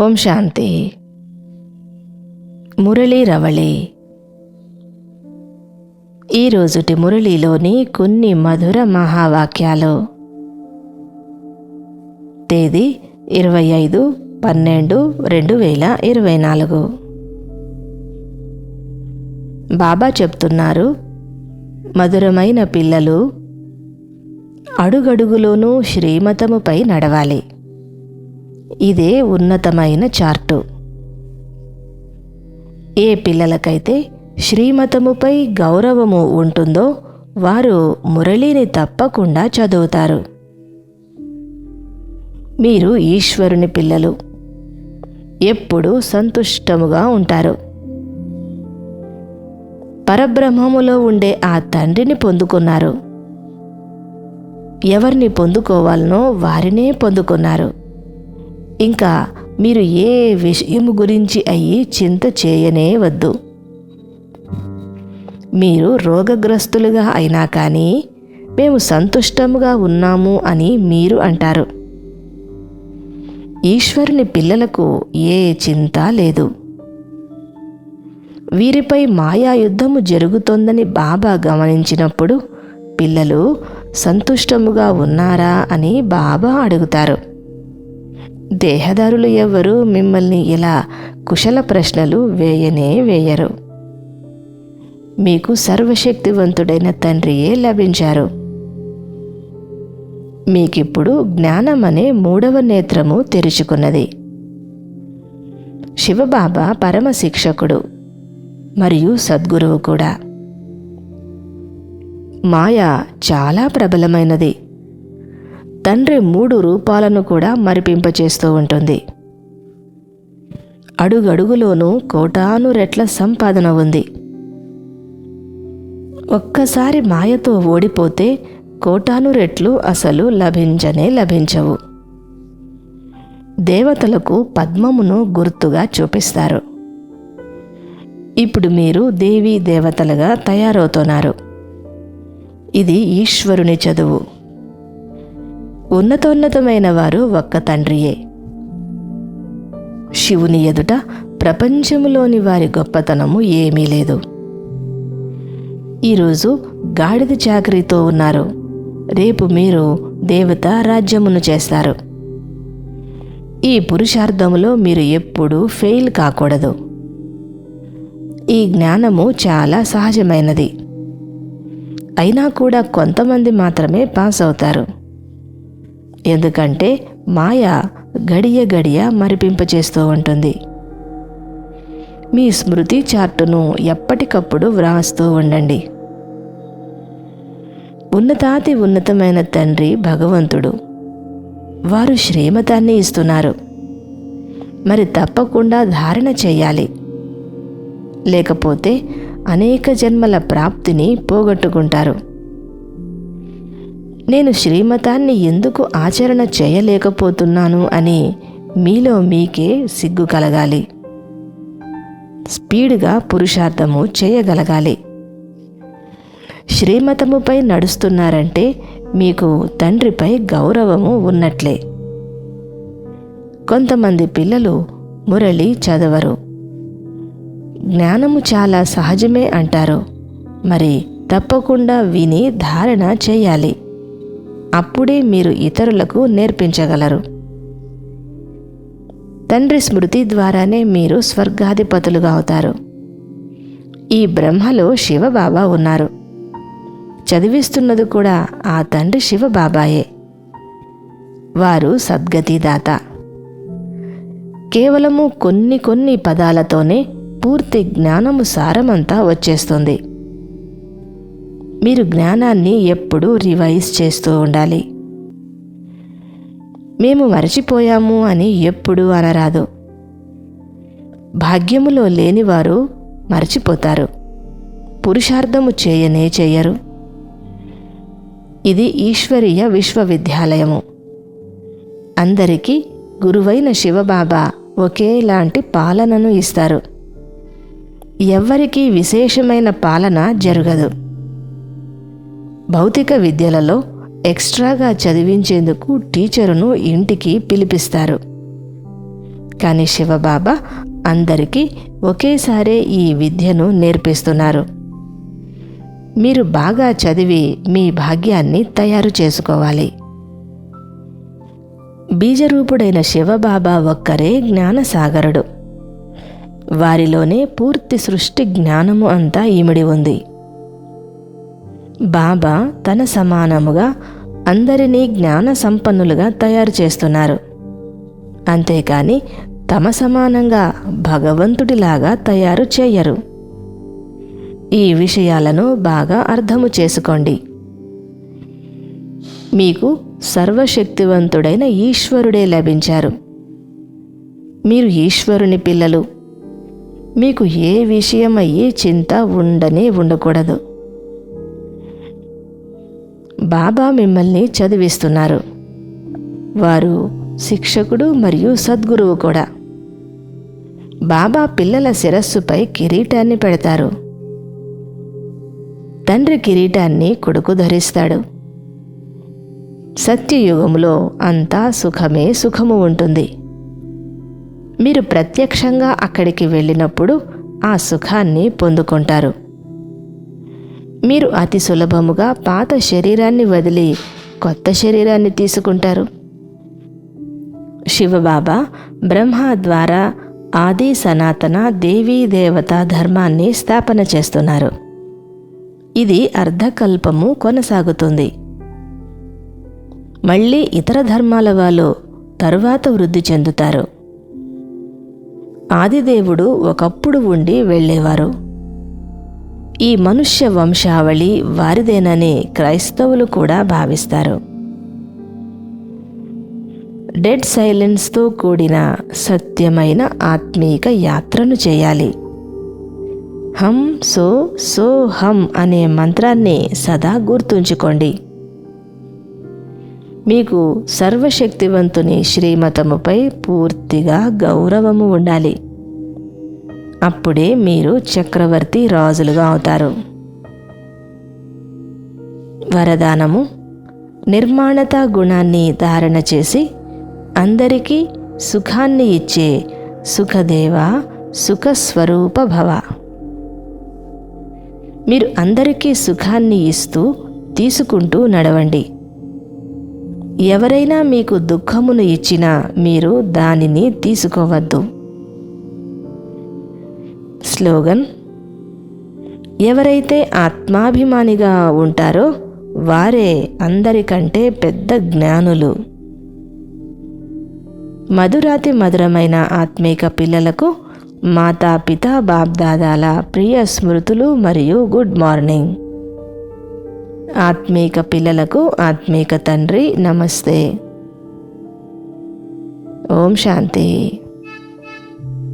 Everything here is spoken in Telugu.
ఓం శాంతి. మురళీ రవళి. ఈరోజుటి మురళీలోని కొన్ని మధుర మహావాక్యాలు. తేదీ ఇరవై ఐదు పన్నెండు రెండు వేల ఇరవై నాలుగు. బాబా చెప్తున్నారు మధురమైన పిల్లలు అడుగడుగులోనూ శ్రీమతముపై నడవాలి. ఇదే ఉన్నతమైన చార్టు. ఏ పిల్లలకైతే శ్రీమతముపై గౌరవము ఉంటుందో వారు మురళిని తప్పకుండా చదువుతారు. మీరు ఈశ్వరుని పిల్లలు. ఎప్పుడూ సంతుష్టముగా ఉంటారు. పరబ్రహ్మములో ఉండే ఆ తండ్రిని పొందుకున్నారు. ఎవరిని పొందుకోవాలనో వారినే పొందుకున్నారు. ఇంకా మీరు ఏ విషయం గురించి అయ్యి చింత చేయనే వద్దు. మీరు రోగగ్రస్తులుగా అయినా కానీ మేము సంతుష్టముగా ఉన్నాము అని మీరు అంటారు. ఈశ్వరుని పిల్లలకు ఏ చింత లేదు. వీరిపై మాయా యుద్ధము జరుగుతోందని బాబా గమనించినప్పుడు పిల్లలు సంతుష్టముగా ఉన్నారా అని బాబా అడుగుతారు. దేహదారులు ఎవ్వరూ మిమ్మల్ని ఇలా కుశల ప్రశ్నలు వేయనే వేయరు. మీకు సర్వశక్తివంతుడైన తండ్రియే లభించారు. మీకిప్పుడు జ్ఞానం అనే మూడవ నేత్రము తెరుచుకున్నది. శివబాబా పరమ శిక్షకుడు మరియు సద్గురువు కూడా. మాయ చాలా ప్రబలమైనది. తండ్రి మూడు రూపాలను కూడా మరిపింపచేస్తూ ఉంటుంది. అడుగడుగులోనూ కోటాను రెట్ల సంపాదన ఉంది. ఒక్కసారి మాయతో ఓడిపోతే కోటాను రెట్లు అసలు లభించనే లభించవు. దేవతలకు పద్మమును గుర్తుగా చూపిస్తారు. ఇప్పుడు మీరు దేవీ దేవతలుగా తయారవుతున్నారు. ఇది ఈశ్వరుని చదువు. ఉన్నతోన్నతమైన వారు ఒక్క తండ్రియే. శివుని ఎదుట ప్రపంచములోని వారి గొప్పతనము ఏమీ లేదు. ఈరోజు గాడిద చాకరీతో ఉన్నారు. రేపు మీరు దేవత రాజ్యమును చేస్తారు. ఈ పురుషార్థములో మీరు ఎప్పుడూ ఫెయిల్ కాకూడదు. ఈ జ్ఞానము చాలా సహజమైనది. అయినా కూడా కొంతమంది మాత్రమే పాస్ అవుతారు ఎందుకంటే మాయ గడియ గడియ మరిపింపచేస్తూ ఉంటుంది. మీ స్మృతి చార్టును ఎప్పటికప్పుడు వ్రాస్తూ ఉండండి. ఉన్నతాతి ఉన్నతమైన తండ్రి భగవంతుడు. వారు శ్రీమతాన్ని ఇస్తున్నారు. మరి తప్పకుండా ధారణ చేయాలి. లేకపోతే అనేక జన్మల ప్రాప్తిని పోగొట్టుకుంటారు. నేను శ్రీమతాన్ని ఎందుకు ఆచరణ చేయలేకపోతున్నాను అని మీలో మీకే సిగ్గు కలగాలి. స్పీడ్గా పురుషార్థము చేయగలగాలి. శ్రీమతముపై నడుస్తున్నారంటే మీకు తండ్రిపై గౌరవము ఉన్నట్లే. కొంతమంది పిల్లలు మురళి చదవరు. జ్ఞానము చాలా సహజమే అంటారు. మరి తప్పకుండా విని ధారణ చేయాలి. అప్పుడే మీరు ఇతరులకు నేర్పించగలరు. తండ్రి స్మృతి ద్వారానే మీరు స్వర్గాధిపతులుగా అవుతారు. ఈ బ్రహ్మలో శివబాబా ఉన్నారు. చదివిస్తున్నది కూడా ఆ తండ్రి శివబాబాయే. వారు సద్గతిదాత. కేవలము కొన్ని కొన్ని పదాలతోనే పూర్తి జ్ఞానము సారమంతా వచ్చేస్తుంది. మీరు జ్ఞానాన్ని ఎప్పుడూ రివైజ్ చేస్తూ ఉండాలి. మేము మరచిపోయాము అని ఎప్పుడూ అనరాదు. భాగ్యములో లేనివారు మరచిపోతారు. పురుషార్థము చేయనే చేయరు. ఇది ఈశ్వరీయ విశ్వవిద్యాలయము. అందరికీ గురువైన శివబాబా ఒకేలాంటి పాలనను ఇస్తారు. ఎవ్వరికీ విశేషమైన పాలన జరగదు. భౌతిక విద్యలలో ఎక్స్ట్రాగా చదివించేందుకు టీచరును ఇంటికి పిలిపిస్తారు. కానీ శివబాబా అందరికీ ఒకేసారే ఈ విద్యను నేర్పిస్తున్నారు. మీరు బాగా చదివి మీ భాగ్యాన్ని తయారు చేసుకోవాలి. బీజరూపుడైన శివబాబా ఒక్కరే జ్ఞానసాగరుడు. వారిలోనే పూర్తి సృష్టి జ్ఞానము అంతా ఇమిడి ఉంది. బాబా తన సమానముగా అందరినీ జ్ఞాన సంపన్నులుగా తయారు చేస్తున్నారు. అంతేకాని తమ సమానంగా భగవంతుడిలాగా తయారు చేయరు. ఈ విషయాలను బాగా అర్థము చేసుకోండి. మీకు సర్వశక్తివంతుడైన ఈశ్వరుడే లభించారు. మీరు ఈశ్వరుని పిల్లలు. మీకు ఏ విషయమయ్యే చింత ఉండనే ఉండకూడదు. బాబా మిమ్మల్ని చదివిస్తున్నారు. వారు శిక్షకుడు మరియు సద్గురువు కూడా. బాబా పిల్లల శిరస్సుపై కిరీటాన్ని పెడతారు. తండ్రి కిరీటాన్ని కొడుకు ధరిస్తాడు. సత్యయుగములో అంతా సుఖమే సుఖము ఉంటుంది. మీరు ప్రత్యక్షంగా అక్కడికి వెళ్ళినప్పుడు ఆ సుఖాన్ని పొందుకుంటారు. మీరు అతి సులభముగా పాత శరీరాన్ని వదిలి కొత్త శరీరాన్ని తీసుకుంటారు. శివబాబా బ్రహ్మ ద్వారా ఆది సనాతన దేవీ దేవత ధర్మాన్ని స్థాపన చేస్తున్నారు. ఇది అర్ధకల్పము కొనసాగుతుంది. మళ్ళీ ఇతర ధర్మాల వాళ్ళు తరువాత వృద్ధి చెందుతారు. ఆదిదేవుడు ఒకప్పుడు ఉండి వెళ్ళేవారు. ఈ మనుష్య వంశావళి వారిదేనని క్రైస్తవులు కూడా భావిస్తారు. డెడ్ సైలెన్స్తో కూడిన సత్యమైన ఆత్మీక యాత్రను చేయాలి. హం సో సో హం అనే మంత్రాన్ని సదా గుర్తుంచుకోండి. మీకు సర్వశక్తివంతుని శ్రీమతముపై పూర్తిగా గౌరవము ఉండాలి. అప్పుడే మీరు చక్రవర్తి రాజులుగా అవుతారు. వరదానము నిర్మాణత గుణాన్ని ధారణ చేసి అందరికీ సుఖాన్ని ఇచ్చే సుఖదేవ సుఖస్వరూప భవ. మీరు అందరికీ సుఖాన్ని ఇస్తూ తీసుకుంటూ నడవండి. ఎవరైనా మీకు దుఃఖమును ఇచ్చినా మీరు దానిని తీసుకోవద్దు. స్లోగన్ ఎవరైతే ఆత్మాభిమానిగా ఉంటారో వారే అందరికంటే పెద్ద జ్ఞానులు. మధురాతి మధురమైన ఆత్మీక పిల్లలకు మాతా పితా బాబ్దాదాల ప్రియ స్మృతులు మరియు గుడ్ మార్నింగ్. ఆత్మీక పిల్లలకు ఆత్మీక తండ్రి నమస్తే. ఓం శాంతి.